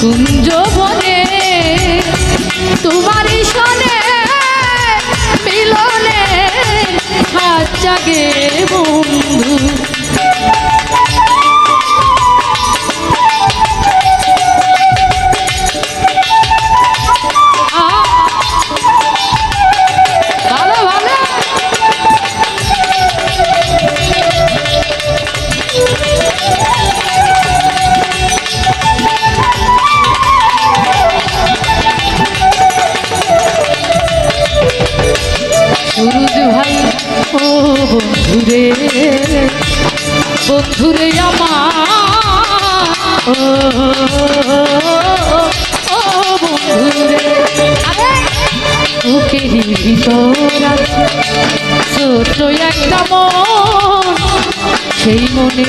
কুঞ্জ সুরজ ভাই, ও বন্ধুরে বন্ধুরে আমার। ও বন্ধুরে বুকেরই ভিতর আছে ছোট একটা মন সেই মনে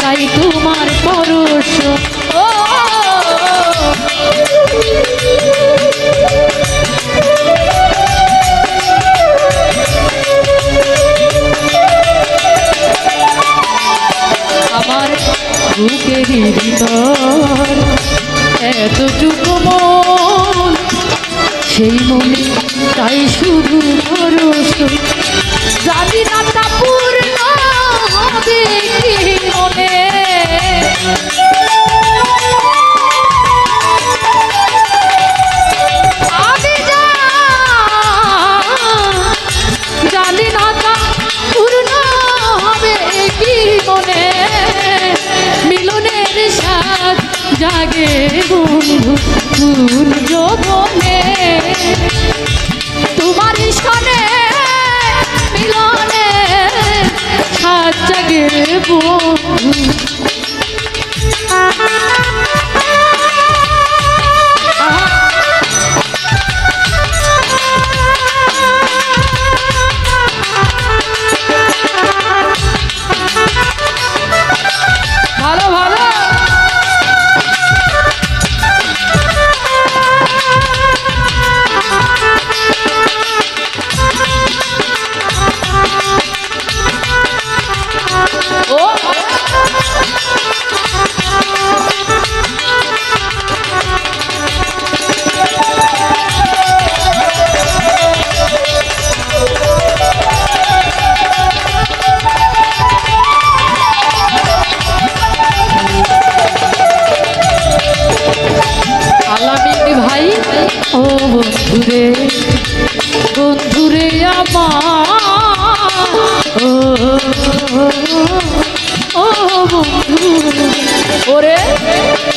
তাই তোমার পরশ ও বুকেরই ভিতর এতটুকু মন। সেই মনে তাই শুধু ভরস। জানি না তা পূর্ণ হবে মনে। যৌবনে তোমার সনে মিলনে সাথ জাগে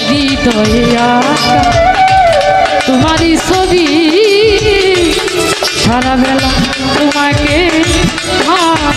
হৃদয়ে তোমারই ছবি সারা বেলা তোমাকে। ও আমার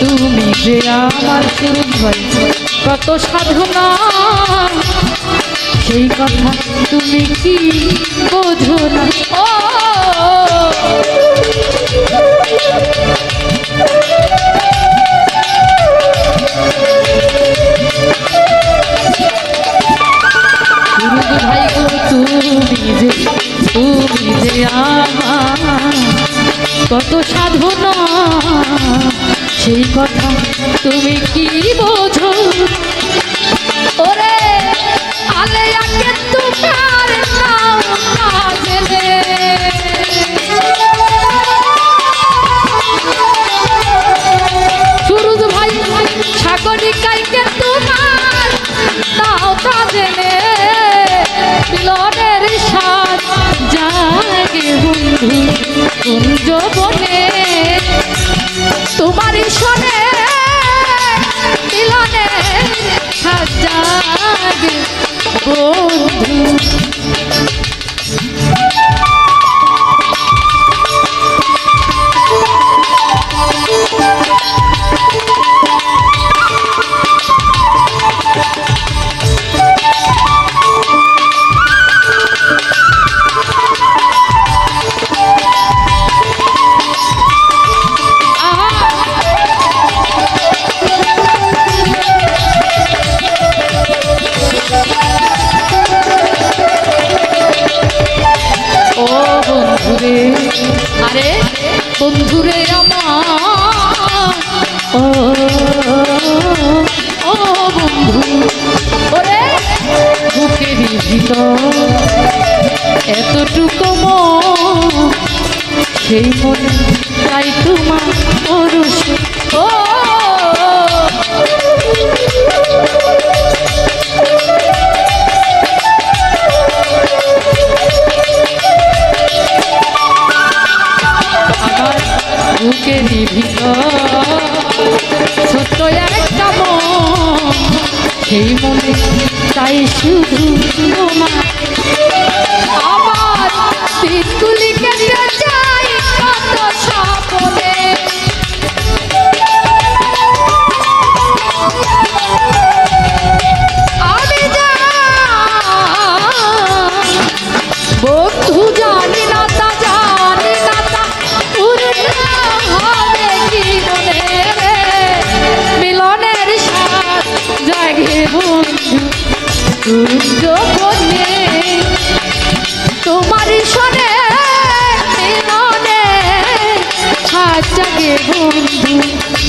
তুমি যে আমার সুরজ ভাই কত সাধনা। সেই কথা তুমি কি বোঝো না? বনে তোমার শোনে মিলনে হাজার বন্ধু। সেই মনে তাই তোমার পুরুষ। ও! আমার বুকেরই ভিতর ছোট্ট একটা মন। সেই মনে তাই শুধু বাচ্চাকে বন্ধু।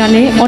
Grané.